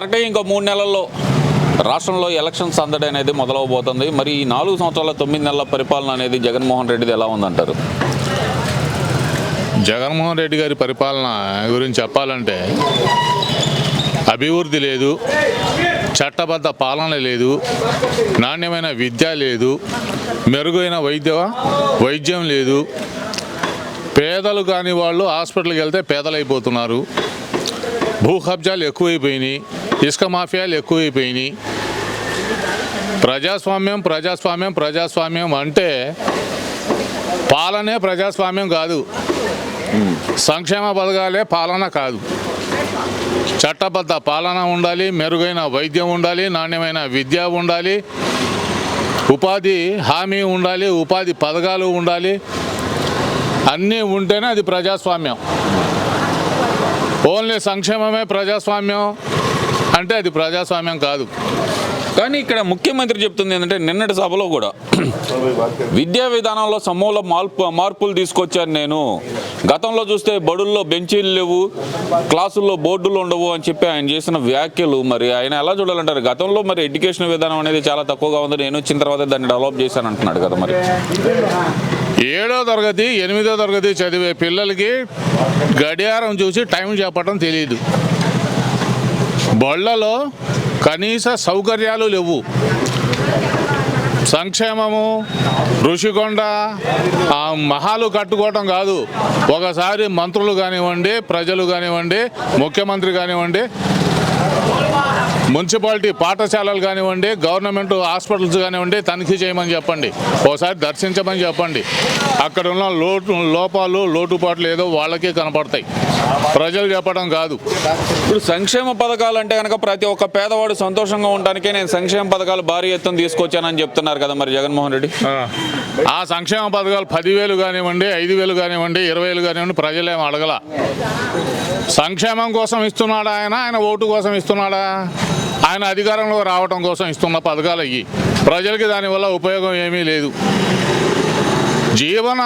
కరెక్ట్గా ఇంకో మూడు నెలల్లో రాష్ట్రంలో ఎలక్షన్ సందడి అనేది మొదలవబోతుంది. మరి ఈ నాలుగు సంవత్సరాల తొమ్మిది నెలల పరిపాలన అనేది జగన్మోహన్ రెడ్డిది ఎలా ఉందంటారు? జగన్మోహన్ రెడ్డి గారి పరిపాలన గురించి చెప్పాలంటే అభివృద్ధి లేదు చట్టబద్ధ పాలన లేదు నాణ్యమైన విద్య లేదు మెరుగైన వైద్య వైద్యం లేదు. పేదలు కాని వాళ్ళు హాస్పిటల్కి వెళ్తే పేదలైపోతున్నారు. భూ కబ్జాలు ఎక్కువైపోయినాయి. ఇసుక మాఫియాలు ఎక్కువైపోయినాయి. ప్రజాస్వామ్యం ప్రజాస్వామ్యం ప్రజాస్వామ్యం అంటే పాలనే ప్రజాస్వామ్యం కాదు. సంక్షేమ పథకాలే పాలన కాదు. చట్టబద్ధ పాలన ఉండాలి మెరుగైన వైద్యం ఉండాలి నాణ్యమైన విద్య ఉండాలి ఉపాధి హామీ ఉండాలి ఉపాధి పథకాలు ఉండాలి. అన్నీ ఉంటేనే అది ప్రజాస్వామ్యం. ఓన్లీ సంక్షేమమే ప్రజాస్వామ్యం. అంటే అది ప్రజాస్వామ్యం కాదు. కానీ ఇక్కడ ముఖ్యమంత్రి చెప్తుంది ఏంటంటే నిన్నటి సభలో కూడా విద్యా విధానంలో సమూల మార్పు మార్పులు తీసుకొచ్చాను నేను. గతంలో చూస్తే బడుల్లో బెంచీలు లేవు క్లాసుల్లో బోర్డులు ఉండవు అని చెప్పి ఆయన చేసిన వ్యాఖ్యలు మరి ఆయన ఎలా చూడాలంటారు? గతంలో మరి ఎడ్యుకేషన్ విధానం అనేది చాలా తక్కువగా ఉంది. నేను వచ్చిన తర్వాత దాన్ని డెవలప్ చేశాను అంటున్నాడు కదా మరి. ఏడో తరగతి ఎనిమిదో తరగతి చదివే పిల్లలకి గడియారం చూసి టైం చెప్పడం తెలియదు బళ్ళలో కనీస సౌకర్యాలు లేవు. సంక్షేమము ఋషికొండ ఆ మహాలు కట్టుకోవటం కాదు. ఒకసారి మంత్రులు కానివ్వండి ప్రజలు కానివ్వండి ముఖ్యమంత్రి కానివ్వండి మున్సిపాలిటీ పాఠశాలలు కానివ్వండి గవర్నమెంట్ హాస్పిటల్స్ కానివ్వండి తనిఖీ చేయమని చెప్పండి. ఒకసారి దర్శించమని చెప్పండి. అక్కడ ఉన్న లోటు లోపాలు లోటుపాట్లు ఏదో వాళ్ళకే కనపడతాయి. ప్రజలు చెప్పడం కాదు. ఇప్పుడు సంక్షేమ పథకాలు అంటే కనుక ప్రతి ఒక్క పేదవాడు సంతోషంగా ఉండడానికే నేను సంక్షేమ పథకాలు భారీ ఎత్తున తీసుకొచ్చానని చెప్తున్నారు కదా మరి జగన్మోహన్ రెడ్డి. ఆ. సంక్షేమ పథకాలు పదివేలు కానివ్వండి ఐదు వేలు కానివ్వండి ఇరవై వేలు కానివ్వండి ప్రజలేం అడగల. సంక్షేమం కోసం ఇస్తున్నాడా ఆయన? ఆయన ఓటు కోసం ఇస్తున్నాడా? ఆయన అధికారంలో రావడం కోసం ఇస్తున్న పథకాలు అయ్యి ప్రజలకి దానివల్ల ఉపయోగం ఏమీ లేదు. జీవన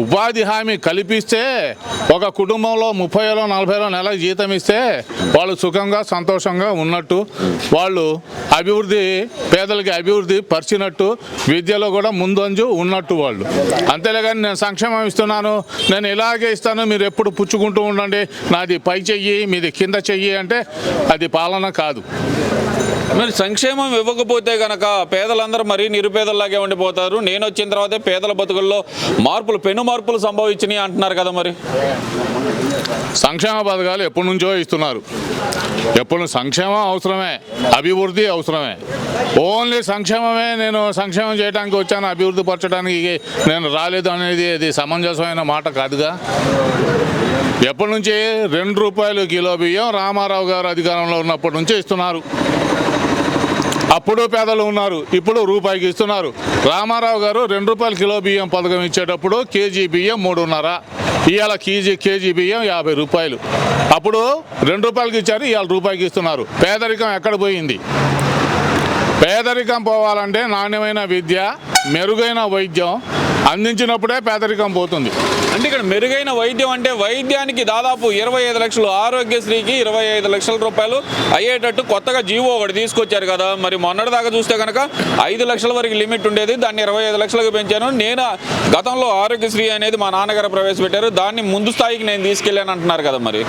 ఉపాధి హామీ కల్పిస్తే ఒక కుటుంబంలో ముప్పైలో నలభైలో నెలకు జీతం ఇస్తే వాళ్ళు సుఖంగా సంతోషంగా ఉన్నట్టు వాళ్ళు అభివృద్ధి పేదలకి అభివృద్ధి పరిచినట్టు విద్యలో కూడా ముందంజు ఉన్నట్టు వాళ్ళు. అంతేలే కానీ నేను సంక్షేమం ఇస్తున్నాను నేను ఇలాగే ఇస్తాను మీరు ఎప్పుడు పుచ్చుకుంటూ ఉండండి నాది పై చెయ్యి మీది కింద చెయ్యి అంటే అది పాలన కాదు. మరి సంక్షేమం ఇవ్వకపోతే గనక పేదలందరూ మరీ నిరుపేదల్లాగే ఉండిపోతారు. నేను వచ్చిన తర్వాతే పేదల బతుకుల్లో మార్పులు పెను మార్పులు సంభవించినాయి అంటున్నారు కదా మరి. సంక్షేమ పథకాలు ఎప్పటి నుంచో ఇస్తున్నారు. ఎప్పుడు సంక్షేమం అవసరమే అభివృద్ధి అవసరమే. ఓన్లీ సంక్షేమమే నేను సంక్షేమం చేయడానికి వచ్చాను అభివృద్ధి పరచడానికి నేను రాలేదు అనేది అది సమంజసమైన మాట కాదుగా. ఎప్పటి నుంచి? రెండు రూపాయలు కిలో బియ్యం రామారావు గారు అధికారంలో ఉన్నప్పటి నుంచి ఇస్తున్నారు. అప్పుడు పేదలు ఉన్నారు ఇప్పుడు రూపాయికి ఇస్తున్నారు. రామారావు గారు రెండు రూపాయల కిలో బియ్యం పథకం ఇచ్చేటప్పుడు కేజీ బియ్యం మూడున్నర ఇవాళ కేజీ కేజీ బియ్యం యాభై రూపాయలు. అప్పుడు రెండు రూపాయలకి ఇచ్చారు ఇవాళ రూపాయికి ఇస్తున్నారు. పేదరికం ఎక్కడ పోయింది? పేదరికం పోవాలంటే నాణ్యమైన విద్య మెరుగైన వైద్యం అందించినప్పుడే పేదరికం పోతుంది. అంటే ఇక్కడ మెరుగైన వైద్యం అంటే వైద్యానికి దాదాపు ఇరవై ఐదు లక్షలు ఆరోగ్యశ్రీకి ఇరవై ఐదు లక్షల రూపాయలు అయ్యేటట్టు కొత్తగా జీవో ఒకటి తీసుకొచ్చారు కదా. మరి మొన్నటి దాకా చూస్తే కనుక ఐదు లక్షల వరకు లిమిట్ ఉండేది. దాన్ని ఇరవై ఐదు లక్షలకు పెంచాను. నేను గతంలో ఆరోగ్యశ్రీ అనేది మా నాన్నగారు ప్రవేశపెట్టారు. దాన్ని ముందు స్థాయికి నేను తీసుకెళ్ళాను అంటున్నారు కదా మరి.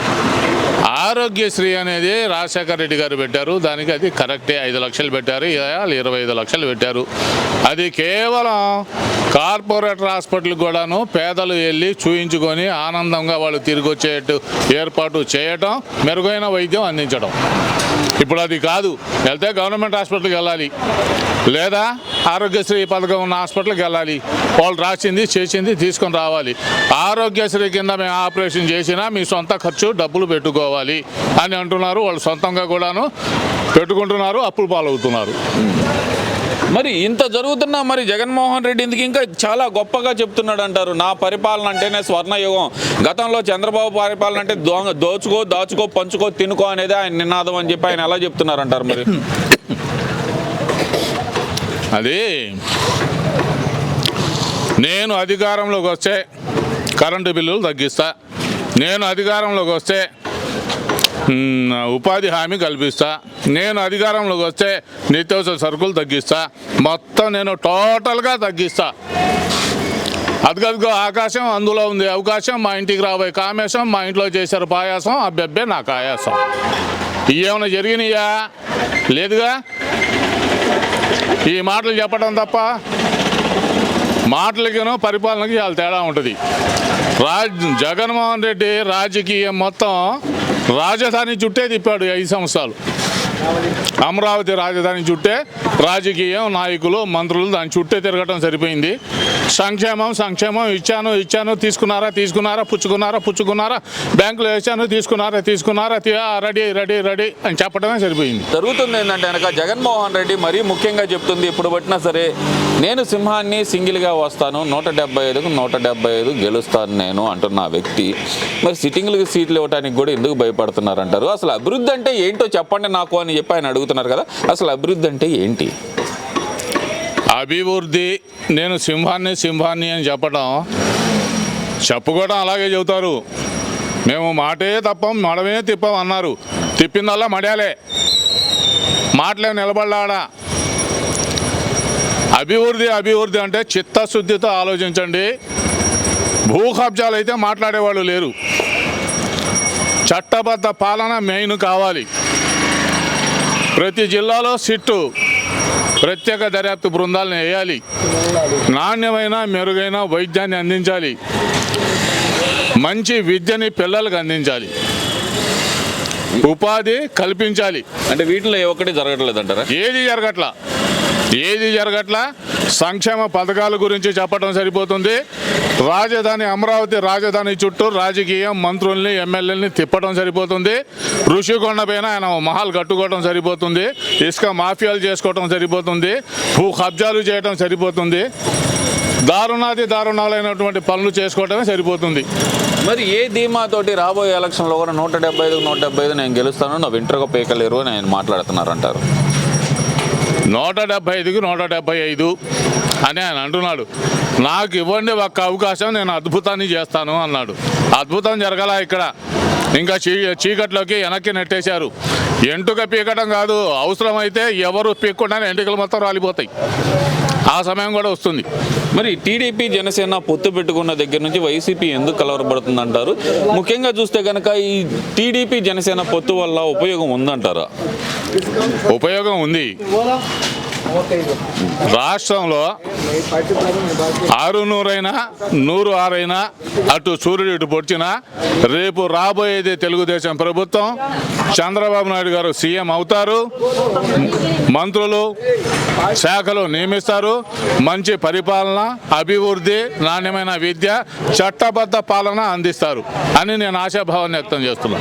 ఆరోగ్యశ్రీ అనేది రాజశేఖర రెడ్డి గారు పెట్టారు. దానికి అది కరెక్టే. ఐదు లక్షలు పెట్టారు. ఇవాళ ఇరవై ఐదు లక్షలు పెట్టారు. అది కేవలం కార్పొరేటర్ హాస్పిటల్ కూడాను పేదలు వెళ్ళి చూయించుకొని ఆనందంగా వాళ్ళు తిరిగి వచ్చేట్టు ఏర్పాటు చేయటం మెరుగైన వైద్యం అందించడం ఇప్పుడు అది కాదు వెళ్తే గవర్నమెంట్ హాస్పిటల్కి వెళ్ళాలి. లేదా ఆరోగ్యశ్రీ పథకం ఉన్న హాస్పిటల్కి వెళ్ళాలి. వాళ్ళు రాసింది చేసింది తీసుకొని రావాలి. ఆరోగ్యశ్రీ కింద మేము ఆపరేషన్ చేసినా మీ సొంత ఖర్చు డబ్బులు పెట్టుకోవాలి అని అంటున్నారు. వాళ్ళు సొంతంగా కూడాను పెట్టుకుంటున్నారు అప్పులు పాలవుతున్నారు. మరి ఇంత జరుగుతున్నా మరి జగన్మోహన్ రెడ్డి ఇందుకు ఇంకా చాలా గొప్పగా చెప్తున్నాడు అంటారు. నా పరిపాలన అంటేనే స్వర్ణయుగం. గతంలో చంద్రబాబు పరిపాలన అంటే దోచుకో దాచుకో పంచుకో తినుకో అనేది ఆయన నినాదం అని చెప్పి ఆయన ఎలా చెప్తున్నారు అంటారు మరి? అది నేను అధికారంలోకి వస్తే కరెంటు బిల్లులు తగ్గిస్తా. నేను అధికారంలోకి వస్తే ఉపాధి హామీ కల్పిస్తా. నేను అధికారంలోకి వస్తే నిత్యావసర సరుకులు తగ్గిస్తా. మొత్తం నేను టోటల్గా తగ్గిస్తా. అదిగదిగో ఆకాశం అందులో ఉంది. అవకాశం మా ఇంటికి రాబోయే కామేశం మా ఇంట్లో చేశారు పాయాసం అబ్బెబ్బే నాకు ఆయాసం ఏమైనా జరిగినాయా? లేదుగా? ఈ మాటలు చెప్పడం తప్ప మాటలకినో పరిపాలనకి చాలా తేడా ఉంటుంది. రాజ్ జగన్మోహన్ రెడ్డి రాజకీయం మొత్తం రాజధాని చుట్టే తిప్పాడు ఐదు సంవత్సరాలు. అమరావతి రాజధాని చుట్టే రాజకీయం నాయకులు మంత్రులు దాని చుట్టే తిరగటం సరిపోయింది. సంక్షేమం సంక్షేమం ఇచ్చాను ఇచ్చాను తీసుకున్నారా తీసుకున్నారా పుచ్చుకున్నారా పుచ్చుకున్నారా బ్యాంకులో వేసాను తీసుకున్నారా తీసుకున్నారా రెడీ రెడీ రెడీ అని చెప్పడమే సరిపోయింది. జరుగుతుంది ఏంటంటే కనుక జగన్మోహన్ రెడ్డి మరీ ముఖ్యంగా చెప్తుంది ఇప్పుడు పట్టినా సరే నేను సింహాన్ని సింగిల్గా వస్తాను నూట డెబ్బై ఐదుకు నూట డెబ్బై ఐదు గెలుస్తాను నేను అంటున్న వ్యక్తి. మరి సిట్టింగ్లకు సీట్లు ఇవ్వడానికి కూడా ఎందుకు భయపడుతున్నారంటారు? అసలు అభివృద్ధి అంటే ఏంటో చెప్పండి నాకు అని చెప్పి ఆయన అడుగుతున్నారు కదా. అసలు అభివృద్ధి అంటే ఏంటి? అభివృద్ధి నేను సింహాన్ని సింహాన్ని అని చెప్పడం చెప్పుకోవడం అలాగే చెబుతారు. మేము మాటే తప్పం మడమే తిప్పం అన్నారు. తిప్పిందల్లా మడాలే మాటలే నిలబడ్డాడా అభివృద్ధి అభివృద్ధి అంటే చిత్తశుద్ధితో ఆలోచించండి. భూ కబ్జాలు అయితే మాట్లాడేవాళ్ళు లేరు. చట్టబద్ధ పాలన మెయిన్ కావాలి. ప్రతి జిల్లాలో సిట్టు ప్రత్యేక దర్యాప్తు బృందాలను వేయాలి. నాణ్యమైన మెరుగైన వైద్యాన్ని అందించాలి. మంచి విద్యని పిల్లలకు అందించాలి. ఉపాధి కల్పించాలి. అంటే వీటిలో ఏ ఒక్కటి జరగట్లేదు అంటారా ఏది జరగట్లా? ఏది జరగట్లా? సంక్షేమ పథకాల గురించి చెప్పడం సరిపోతుంది. రాజధాని అమరావతి రాజధాని చుట్టూ రాజకీయం మంత్రుల్ని ఎమ్మెల్యేలని తిప్పడం సరిపోతుంది. ఋషికొండ పైన ఆయన మహల్ కట్టుకోవడం సరిపోతుంది. ఇసుక మాఫియాలు చేసుకోవడం సరిపోతుంది. భూ కబ్జాలు చేయడం సరిపోతుంది. దారుణాది దారుణాలైనటువంటి పనులు చేసుకోవటమే సరిపోతుంది. మరి ఏ ధీమాతోటి రాబోయే ఎలక్షన్లో కూడా నూట డెబ్బై ఐదు నూట డెబ్బై ఐదు నేను గెలుస్తాను నా వింటర్గా పేకలేరు అని ఆయన మాట్లాడుతున్నారంటారు. నూట డెబ్బై ఐదుకి నూట డెబ్బై ఐదు అని ఆయన అంటున్నాడు. నాకు ఇవ్వండి ఒక్క అవకాశం నేను అద్భుతాన్ని చేస్తాను అన్నాడు. అద్భుతం జరగల ఇక్కడ. ఇంకా చీ చీకట్లోకి వెనక్కి నెట్టేశారు. ఎంటుక పీకటం కాదు అవసరమైతే ఎవరు పీక్కుండా ఎంటుకలు మొత్తం రాలిపోతాయి. ఆ సమయం కూడా వస్తుంది. మరి టీడీపీ జనసేన పొత్తు పెట్టుకున్న దగ్గర నుంచి వైసీపీ ఎందుకు కలవరపడుతుంది అంటారు ముఖ్యంగా చూస్తే కనుక ఈ టీడీపీ జనసేన పొత్తు వల్ల ఉపయోగం ఉందంటారా? ఉపయోగం ఉంది. రాష్ట్రంలో ఆరు నూరైనా నూరు ఆరైనా అటు సూర్యుడు ఇటు పొడిచినా రేపు రాబోయేది తెలుగుదేశం ప్రభుత్వం. చంద్రబాబు నాయుడు గారు సీఎం అవుతారు. మంత్రులు శాఖలు నియమిస్తారు. మంచి పరిపాలన అభివృద్ధి నాణ్యమైన విద్య చట్టబద్ధ పాలన అందిస్తారు అని నేను ఆశాభావాన్ని వ్యక్తం చేస్తున్నాను